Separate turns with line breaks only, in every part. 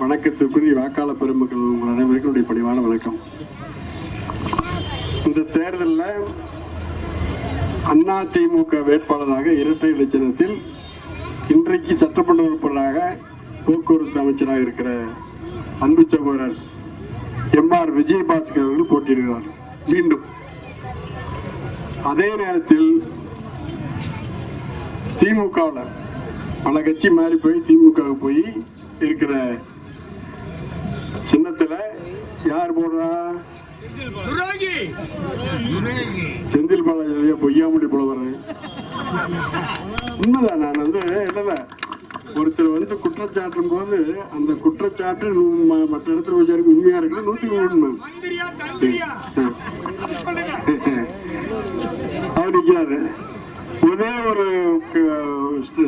வணக்கத்துக்குரிய வாக்காளர் பெருமக்கள் உங்கள் அனைவருக்கும் என்னுடைய பணிவான வணக்கம். இந்த தேர்தலில் அண்ணா திமுக வேட்பாளராக இரட்டை இலட்சணத்தில் இன்றைக்கு சட்டமன்ற உறுப்பினராக போக்குவரத்து அமைச்சராக இருக்கிற அன்பு சகோதரர் எம் ஆர் விஜயபாஸ்கர் அவர்கள் போட்டியிடுகிறார். மீண்டும் அதே நேரத்தில் திமுகவில் பல கட்சி மாறி போய் திமுக போய் இருக்கிற யார் போடுறா? செந்தில் பாலாஜி பொய்யாமொழி புலவர் உண்மைதான் நான் வந்து இல்ல இல்ல ஒருத்தர் வந்து குற்றச்சாட்டும் போது அந்த குற்றச்சாட்டு மற்ற இடத்துல விசாரிக்க உண்மையா இருக்குல்ல நூற்றுக்கு உண்மை. அவர் நிற்கிறாரு ஒரே ஒரு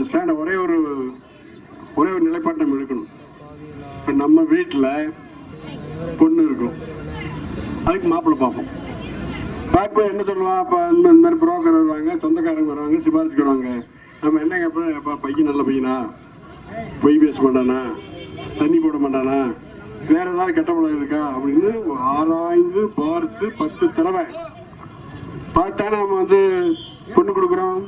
ஸ்டாண்ட ஒரே ஒரு ஒரே ஒரு நிலைப்பாட்டை நம்ம எடுக்கணும். இப்போ நம்ம வீட்டில் பொண்ணு இருக்கும். அதுக்கு மாப்பிள்ளை பார்ப்போம். பார்க்கும்போது என்ன சொல்லுவான் இப்போ இந்த இந்த மாதிரி புரோக்கர் வருவாங்க சொந்தக்காரங்க வருவாங்க சிபாரிசுக்கு வருவாங்க. நம்ம என்ன கேட்போம் எப்பா பையன் நல்ல பையனா? பொய் பேச மாட்டானா? தண்ணி போட மாட்டானா? வேற ஏதாவது கெட்ட பழம் இருக்கா? அப்படின்னு ஆராய்ந்து பார்த்து பத்து தடவை. பார்த்தா நம்ம வந்து பொண்ணு கொடுக்குறோம்.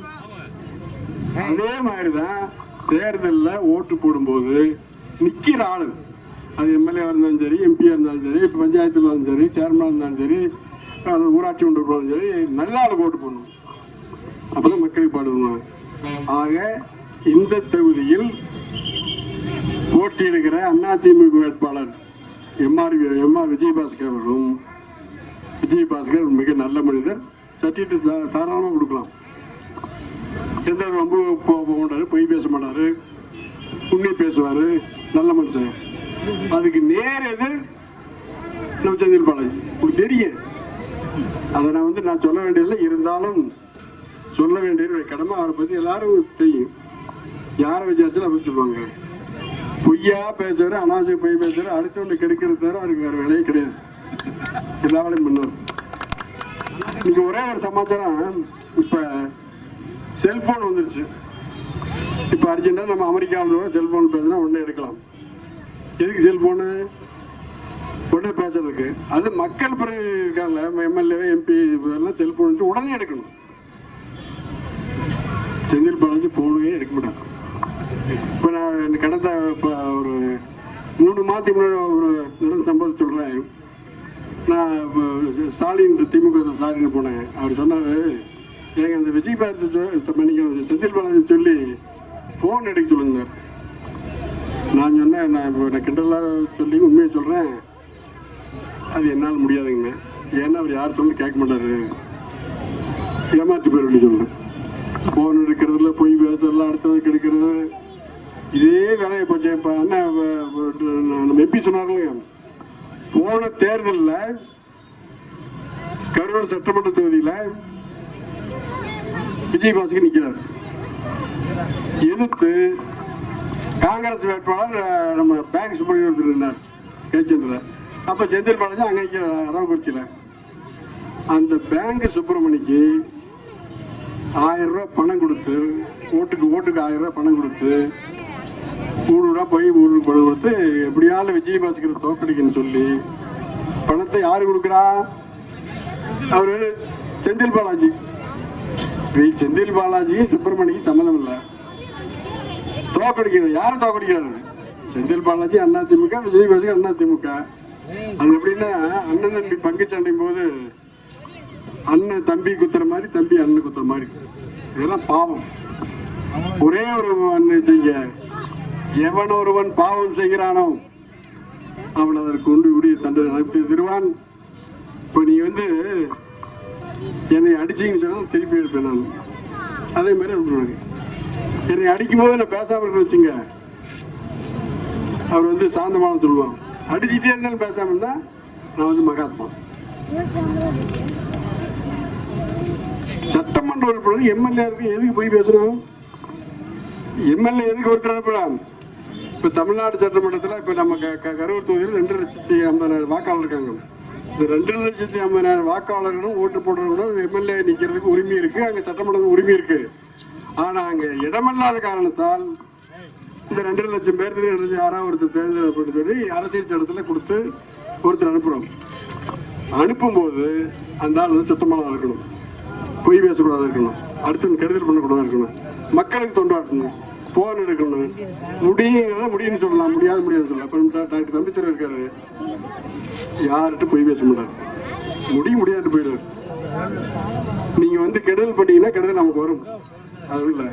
அதே மாதிரிதான் தேர்தலில் ஓட்டு போடும்போது நிக்கிற ஆளு. அது எம்எல்ஏவாக இருந்தாலும் சரி எம்பியாக இருந்தாலும் சரி இப்போ பஞ்சாயத்தில் இருந்தாலும் சரி சேர்மனாக இருந்தாலும் சரி அது ஊராட்சி ஒன்று இருந்தாலும் சரி நல்ல ஆளுக்கு ஓட்டு போடணும் அப்பதான் மக்களுக்கு பாடுவாங்க ஆக இந்த தொகுதியில் போட்டியிடுகிற அதிமுக வேட்பாளர் எம்ஆர் எம்ஆர் விஜயபாஸ்கர் அவர்களும் விஜயபாஸ்கர் மிக நல்ல மனிதர் சர்டிஃபிகேட் தாராளமாக கொடுக்கலாம். எந்த ரொம்ப போக மாட்டார் பொய் பேச மாட்டார் உண்மை பேசுவார் நல்ல மனுஷன். அதுக்கு நேர் எதிர் நம்ம செந்தில் பாலாஜி. உங்களுக்கு தெரியும். அதை நான் வந்து நான் சொல்ல வேண்டியதில்லை. இருந்தாலும் சொல்ல வேண்டியது கடமை அவரை பற்றி எல்லாரும் தெரியும். யாரை விசாரிச்சாலும் அப்படி சொல்லுவாங்க? பொய்யா பேசுறாரு அனாவசியம் பொய் பேசுறாரு அடுத்தவங்க கெடுக்கிறது தவிர அவருக்கு வேறு வேலையே கிடையாது. எல்லா வேலையும் பண்ணுவார். இன்னைக்கு ஒரே ஒரு சமாச்சாரம். இப்போ செல்ஃபோன் வந்துருச்சு. இப்போ அர்ஜென்ட்டாக நம்ம அமெரிக்காவில் செல்ஃபோன் பேசுனா உடனே எடுக்கலாம். எதுக்கு செல்போனு உடனே பேசுறதுக்கு. அது மக்கள் பிரதிநிதி எம்எல்ஏ எம்பி இதெல்லாம் செல்போன் வச்சு உடனே எடுக்கணும். செந்தில் பாலாஜி போனே எடுக்க மாட்டாங்க இப்போ நான் கடந்த இப்போ ஒரு மூணு மாதத்துக்கு முன்னாடி ஒரு நடந்த சம்பவம் சொல்கிறேன் நான் ஸ்டாலின் திமுக ஸ்டாலின் போனேன். அவர் சொன்னார் எனக்கு அந்த விஜய் பாரதி மன்னிக்கணும். செந்தில் பாலாஜி சொல்லி ஃபோன் எடுக்க சொல்லுங்க நான் சொன்னேன் நான் இப்போ நான் கிண்டலாக சொல்லி உண்மையை சொல்கிறேன் அது என்னால் முடியாதுங்க. ஏன்னா அவர் யார் சொல்லி கேட்க மாட்டாரு. ஏமாற்றி போய் சொல்கிறேன் ஃபோன் எடுக்கிறதுல போய் பேசுறதுல அடுத்தது கெடுக்கிறது. இதே வேலையை போச்சு இப்போ என்ன நம்ம எம்பி சொன்னார்கள் போன தேர்தலில் கரூர் சட்டமன்ற தொகுதியில் விஜய் பாஸ்கர் நிற்கிறார் எதிர்த்து காங்கிரஸ் வேட்பாளர் நம்ம பேங்க் சுப்பிரமணியம் இருந்தார் கேச்சந்தில் அப்போ செந்தில் பாலாஜி அங்கே நிற்கிறார் அரவக்குறிச்சியில் அந்த பேங்க் சுப்பிரமணிக்கு ஆயிரம் பணம் கொடுத்து ஓட்டுக்கு ஓட்டுக்கு ஆயிரம் பணம் கொடுத்து ஊடு போய் ஊருக்கு பணம் கொடுத்து எப்படியாலும் விஜய் தோக்கடிக்குன்னு சொல்லி பணத்தை யார் கொடுக்குறா? அவர் செந்தில் பாலாஜி. செந்தில் பாலாஜி சுப்பிரமணிக்கு சம்மந்தம் இல்லை. தோக்கடிக்கிறது. யாரும் தோக்கடிக்கிறாரு செந்தில் பாலாஜி அண்ணா திமுக விஜய் பாஸ்கர் அண்ணா திமுக. அது எப்படின்னா அண்ணன் தம்பி பங்கு சண்டையும் போது அண்ணன் தம்பி குத்துற மாதிரி தம்பி அண்ணன் குத்துற மாதிரி. இதெல்லாம் பாவம். ஒரே ஒரு அண்ணன் எவன் ஒருவன் பாவம் செய்கிறானோ அவன் அதற்கு கொண்டு விடிய தண்டனை. திருவான்? இப்போ நீ வந்து என்னை அடிச்சிங்கன்னு சொன்னால் திருப்பி எடுப்பேன் நான். அதே மாதிரி என்னை அடிக்கும் போது நான் பேசாம இருக்க வச்சுங்க. அவர் வந்து சாந்தமான சொல்லுவார். அடிச்சுட்டே இருந்தாலும் பேசாம இருந்தா நான் வந்து மகாத்மா. சட்டமன்ற உறுப்பினர் எம்எல்ஏ இருக்கு எதுக்கு போய் பேசணும் எம்எல்ஏ எதுக்கு ஒருத்தர் அனுப்பலாம் இப்ப தமிழ்நாடு சட்டமன்றத்தில் இப்ப நம்ம க- க- கரூர் தொகுதியில் ரெண்டு லட்சத்தி ஐம்பதாயிரம் வாக்காளர் இருக்காங்க. இந்த ரெண்டு லட்சத்தி ஐம்பதாயிரம் வாக்காளர்களும் ஓட்டு போடுறவங்களும் எம்எல்ஏ நிற்கிறதுக்கு உரிமை இருக்கு அங்கே சட்டமன்றத்துக்கு உரிமை இருக்கு. ஆனா அங்க இடமில்லாத காரணத்தால் இந்த ரெண்டரை லட்சம் பேர் யாராவது ஒருத்தர் தேர்ந்தெடுப்பட்டு சொல்லி அரசியல் சட்டத்தில் கொடுத்து ஒருத்தர் அனுப்புறோம். அனுப்பும்போது அந்த ஆள் வந்து சுத்தமாக இருக்கணும். பொய் பேசக்கூடாது இருக்கணும். அடுத்து கெடுதல் பண்ணக்கூடாது இருக்கணும். மக்களுக்கு தொண்டாட்டணும் போன் எடுக்கணும். முடியுங்கிறத முடியும்னு சொல்லலாம். முடியாது முடியாது சொல்லலாம். இப்போ டாக்டர் தம்பிச்சர் இருக்காரு. யார்கிட்ட பொய் பேச மாட்டார். முடிய முடியாது போயிடுவார். நீங்க வந்து கெடுதல் பண்ணீங்கன்னா கெடுதல் நமக்கு வரும். அதுல இல்லை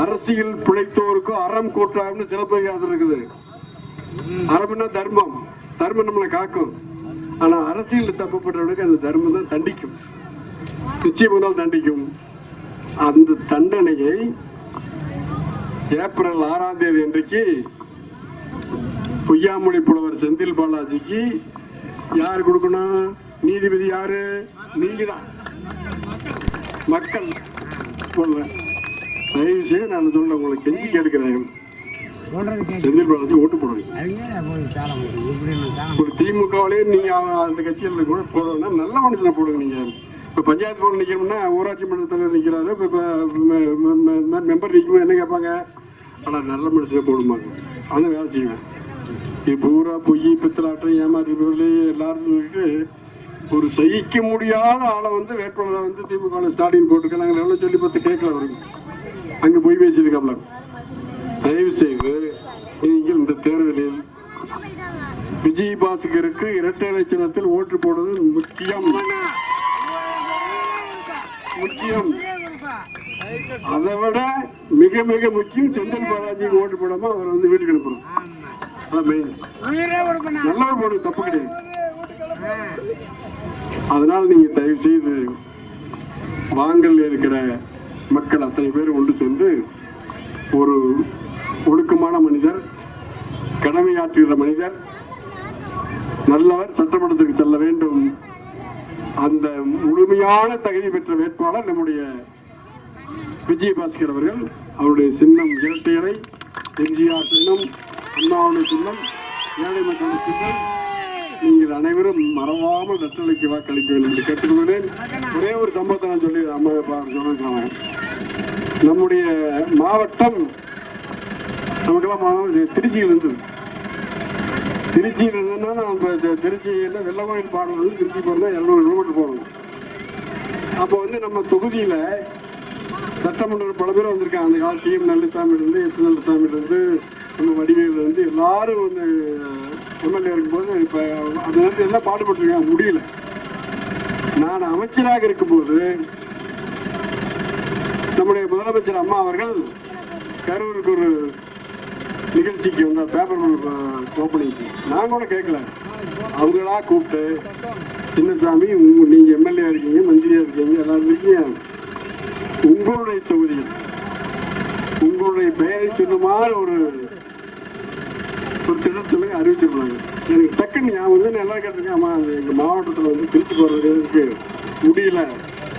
அரசியல் பிழைத்தோருக்கு அறம் கூட்டாம்னு சிலப்பதிகாரத்தில் இருக்குது. அறம்னா தர்மம்? தர்மம் நம்மளை காக்கும். ஆனா அரசியல் தப்புப்பட்டவனுக்கு அந்த தர்மம் தான் தண்டிக்கும். நிச்சயம் தண்டிக்கும். அந்த தண்டனையை ஏப்ரல் ஆறாம் தேதி அன்றைக்கு பொய்யாமொழி புலவர் செந்தில் பாலாஜிக்கு யார் கொடுக்கணும்? நீதிபதி யாரு? நீங்க தான். மக்கள். சொல்றேன் தயவு செய்து நான் சொல்ல உங்களுக்கு கெஞ்சி கேட்கிறேன். செந்தில் பாலாஜி ஓட்டு போடுங்க ஒரு திமுகவிலே நீங்க அந்த கட்சியில் கூட போடணும்னா நல்ல மனுஷனை போடுங்க நீங்க. இப்ப பஞ்சாயத்து போர்டு நிக்கணும்னா ஊராட்சி மன்ற தலைவர் நிக்கிறாரு. இப்ப இப்ப மெம்பர் நிற்கும் என்ன கேட்பாங்க? ஆனா நல்ல மனுஷனை போடுமாங்க. அந்த வேலை செய்வேன். இது பூரா பொய் பித்தலாட்டம் ஏமாற்றி சொல்லிட்டு ஒரு சகிக்க முடியாத ஆளை வந்து வேட்பாளரை வந்து திமுக ஸ்டாலின் போட்டுருக்காங்க எவ்வளவு சொல்லி பார்த்து கேட்கல அவருக்கு. அங்க போய் பேசியிருக்காப்ல. தயவு செய்து நீங்கள் இந்த தேர்தலில் விஜய் பாஸ்கருக்கு இரட்டை இலட்சணத்தில் ஓட்டு போடுவது முக்கியம். முக்கியம். அதை விட மிக மிக முக்கியம் செந்தில் பாலாஜிக்கு ஓட்டு போடாம அவர் வந்து வீட்டுக்கு அனுப்புறோம் நல்லவர் போடு தப்பு கிடையாது. அதனால் நீங்க தயவு செய்து வாங்கல் இருக்கிற மக்கள் அத்தனை பேர் ஒன்று சேர்ந்து ஒரு ஒழுக்கமான மனிதர் கடமையாற்றுகிற மனிதர் நல்லவர் சட்டமன்றத்துக்கு செல்ல வேண்டும். அந்த முழுமையான தகுதி பெற்ற வேட்பாளர் நம்முடைய விஜயபாஸ்கர் அவர்கள். அவருடைய சின்னம் இரட்டையரை எம்ஜிஆர் சின்னம் அண்ணாவுடைய சின்னம் ஏழை மக்களுடைய சின்னம் நீங்கள் அனைவரும் மறவாமல் நற்றலைக்கு வாக்களிக்க வேண்டும் என்று கேட்டுக்கொள்கிறேன். ஒரே ஒரு சம்பவத்தை நான் சொல்லி அம்மா நம்முடைய மாவட்டம் நமக்கெல்லாம் மாவட்டம் திருச்சியில் இருந்தது திருச்சியில் இருந்ததுன்னா நம்ம தி- திருச்சியில் பாடல் வந்து திருச்சி போகிறதா இரநூறு கிலோமீட்டர் போகணும் அப்போ வந்து நம்ம தொகுதியில் சட்டமன்ற பல பேர் வந்திருக்காங்க. அந்த காலத்தையும் நல்லசாமியிலேருந்து எஸ் நல்லசாமியிலேருந்து இருந்து நம்ம வடிவேலேருந்து எல்லாரும் வந்து எம்எல்ஏ இருக்கும்போது இப்போ அது வந்து எல்லாம் பாடுபட்டுருக்கேன் முடியல. நான் அமைச்சராக இருக்கும்போது நம்முடைய முதலமைச்சர் அம்மா அவர்கள் கரூருக்கு ஒரு நிகழ்ச்சிக்கு வந்த பேப்பர் ஓப்பனிங்க்கு நான் கூட கேட்கல அவங்களா கூப்பிட்டு சின்னசாமி உங்க நீங்கள் எம்எல்ஏ இருக்கீங்க மந்திரியாக இருக்கீங்க எல்லாரும் இருக்கீங்க. உங்களுடைய தொகுதியில் உங்களுடைய பெயரை சொல்லுமாறு ஒரு ஒரு திட்டத்தில் அறிவிச்சிருக்காங்க எனக்கு டக்குன்னு ஞாபகம் வந்து நல்லா கேட்டிருக்கேன் ஆமா அது எங்க மாவட்டத்தில் வந்து திருச்சி போறதுக்கு முடியல.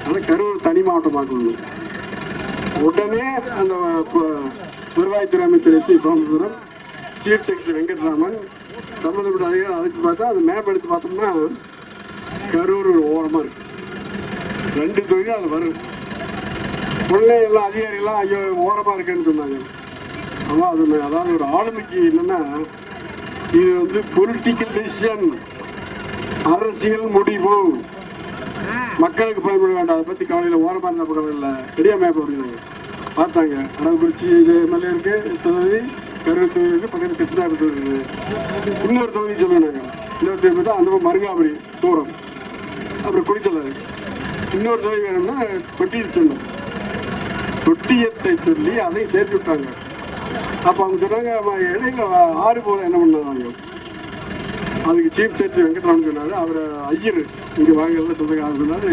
ஆனால் கரூர் தனி மாவட்டமாக்கணும் உடனே அந்த ப- வருவாய்த்துறை அமைச்சர் S C Somasundaram chief secretary Venkatraman சம்மந்தப்பட்ட அதிகாரி அழைச்சு பார்த்தா அது மேப் எடுத்து பார்த்தோம்னா கரூர் ஓரமாக ஓரமா இருக்கு. ரெண்டு தொகுதி அது வரும். உடனே எல்லாம் அதிகாரிகள்லாம் ஐயோ ஓரமா இருக்குன்னு சொன்னாங்க. ஆமா அது அதாவது ஒரு ஆளுமைக்கு என்னன்னா இது வந்து பொலிட்டிக்கல் டெசிஷன் அரசியல் முடிவு. மக்களுக்கு பயன்பட வேண்டாம். அதை பத்தி கவலையில ஓரமா இருந்தா பக்கம் இல்லை பெரிய மேப் அப்படின்னாங்க பார்த்தாங்க. அரவக்குறிச்சி இது எம்எல்ஏ இருக்கு தொகுதி கரூர் தொகுதி இருக்கு பக்கத்து கிருஷ்ணாபுரம் தொகுதி இருக்கு. இன்னொரு தொகுதி சொல்லுவாங்க இன்னொரு தொகுதி பார்த்தா அந்த பக்கம் மருங்காபுரி தூரம். அப்புறம் குடித்தலை இன்னொரு தொகுதி வேணும்னா கொட்டியில் சொன்னோம். தொட்டியத்தை சொல்லி அதை சேர்த்து விட்டாங்க. அப்போ அவங்க சொன்னாங்க இடையில ஆறு போல என்ன பண்ணாங்க? அதுக்கு சீஃப் செக்ரட்டரி வெங்கட்ராமன் சொன்னார் அவர் ஐயர். இங்கே வாங்கல சொந்தக்காரர் சொன்னார்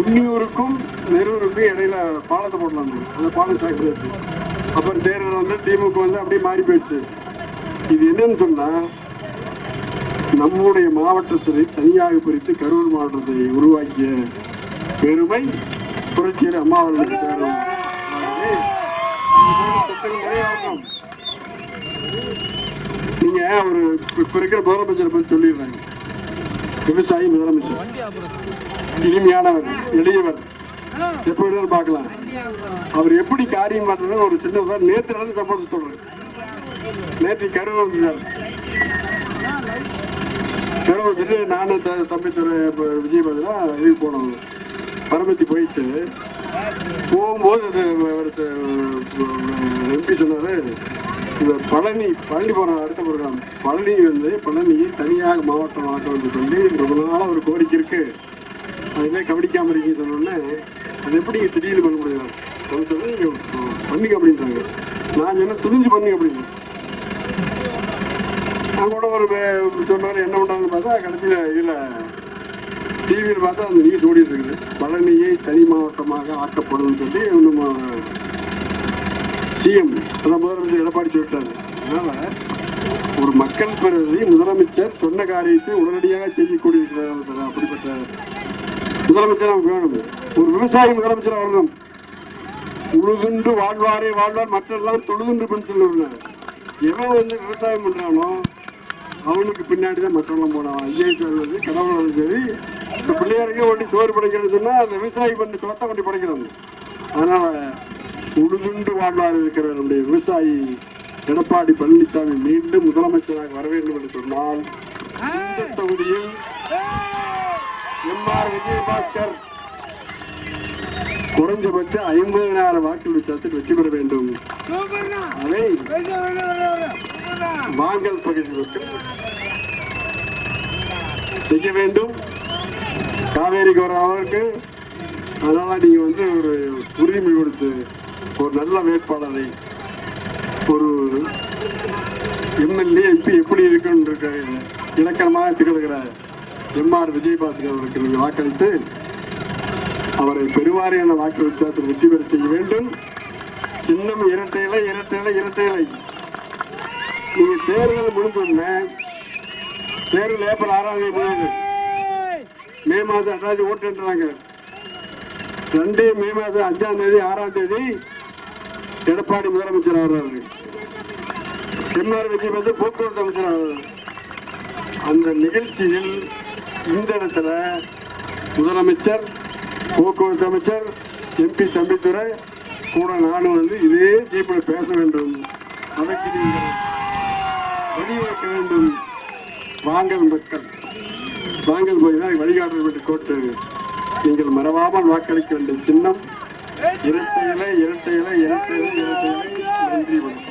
உன்னியூருக்கும் நெரூருக்கும் இடையில பாலத்தை போடலாம் அந்த பாலம் சாய்க்கிறது அப்புறம் தேர்தல் வந்து திமுக வந்து அப்படியே மாறி போயிடுச்சு. இது என்னன்னு சொன்னால் நம்முடைய மாவட்டத்தை தனியாக பிரித்து கரூர் மாவட்டத்தை உருவாக்கிய பெருமை புரட்சியர் அம்மா அவர்களுக்கு சேரும் ஆகவே, இந்த திட்டம் நீங்க ஒரு இப்ப இருக்கிற முதலமைச்சர் பத்தி சொல்லிடுறாங்க விவசாயி முதலமைச்சர். இனிமையானவர் எளியவர். எப்படி வேணாலும் பார்க்கலாம். அவர் எப்படி காரியம் மாற்றுறது ஒரு சின்ன நேற்று நடந்து சம்பவத்தை சொல்றேன். நேற்று கருவூர் கருவூர் நானும் த- தம்பி துறை விஜயபாதுரா இது போனோம். பரமத்தி போயிட்டு போகும்போது அது எம்பி சொன்னார் இந்த பழனி பழனி போன அடுத்த ப்ரோக்ராம் பழனி வந்து பழனியை தனியாக மாவட்டம் ஆக்கணும்னு சொல்லி ரொம்ப நாளாக ஒரு கோரிக்கை இருக்குது அதுவே கவனிக்காமல் இருக்கீங்க சொன்னோன்னே அது எப்படி திடீர்னு பண்ண முடியாது அவங்க சொல்லி நீங்கள் பண்ணுங்க அப்படின்றாங்க. நான் சொன்னால் துணிஞ்சு பண்ணுங்க அப்படின்னு. நான் கூட ஒரு சொன்னார் என்ன பண்ணாங்கன்னு பார்த்தா கடைசியில் இதில் டிவியில் பார்த்தா அந்த நியூஸ் ஓடிட்டு இருக்குது. பழனியை தனி மாவட்டமாக ஆக்கப்படும் சொல்லி நம்ம சிஎம் அதான் முதலமைச்சர் எடப்பாடி சொல்லிட்டாரு. அதனால ஒரு மக்கள் பிறகு முதலமைச்சர் சொன்ன காரியத்தை உடனடியாக செய்யக்கூடியிருக்கிறார் அப்படிப்பட்ட முதலமைச்சர் நமக்கு வேணும். ஒரு விவசாயி முதலமைச்சர் வரணும் உழுதுண்டு வாழ்வாரே வாழ்வார் மற்றெல்லாம் தொழுதுண்டு பெண் சொல்லுவாங்க எவன் வந்து விவசாயம் பண்றானோ அவனுக்கு பின்னாடி தான் மற்றவங்க போனான் ஐஏஎஸ் வருவது கடவுள் சரி இந்த பிள்ளையாருக்கு ஒண்டி சோறு படைக்கணும்னு அந்த விவசாயி பண்ணி சோத்தை கொண்டு படைக்கிறது அதனால் உழுதுண்டு வாழ்வார் இருக்கிற நம்முடைய விவசாயி எடப்பாடி பழனிசாமி மீண்டும் முதலமைச்சராக வர வேண்டும் என்று சொன்னால் இந்த தொகுதியில் எம்ஆர் விஜயபாஸ்கர் குறைஞ்சபட்சம் ஐம்பதனாயிரம் வாக்கு வித்தியாசத்தில் வெற்றி பெற வேண்டும். அதை வாங்கல் பகுதி செய்ய வேண்டும். காவேரிக்கு வர அவருக்கு அதனால நீங்க வந்து ஒரு உரிமை கொடுத்து ஒரு நல்ல வேட்பாளரை ஒரு எம்எல்ஏ இப்போ எப்படி இருக்குன்னு இருக்க இலக்கணமாக திகழ்கிற எம்ஆர் விஜயபாஸ்கர் அவருக்கு நீங்கள் வாக்களித்து அவரை பெருவாரியான வாக்கு வித்தியாசத்தில் வெற்றி பெற செய்ய வேண்டும். சின்னம் இரட்டை இலை இரட்டை இலை இரட்டை இலை நீங்கள் தேர்தல் முடிஞ்சோடனே தேர்தல் ஏப்ரல் ஆறாம் தேதி முடியுது. மே மாதம் அதாவது ஓட்டுன்றாங்க ரெண்டு மே மாதம் அஞ்சாம் தேதி ஆறாம் தேதி எடப்பாடி முதலமைச்சர் ஆகிறாரு எம்ஆர் விஜய் வந்து போக்குவரத்து அமைச்சர் ஆகிறாரு அந்த நிகழ்ச்சியில் இந்த இடத்துல முதலமைச்சர் போக்குவரத்து அமைச்சர் எம்பி தம்பித்துறை கூட நானும் வந்து இதே ஜீப்பில் பேச வேண்டும். அதற்கு நீங்கள் வழிவகுக்க வேண்டும். வாங்கல் மக்கள். நாங்கள் போய் தான் வழிகாட்ட வேண்டிய கோட்டு. நீங்கள் மறவாமல் வாக்களிக்க வேண்டிய சின்னம். இரட்டை இலை இரட்டை இலை இரட்டை இலை இரட்டை இலை நன்றி வணக்கம்.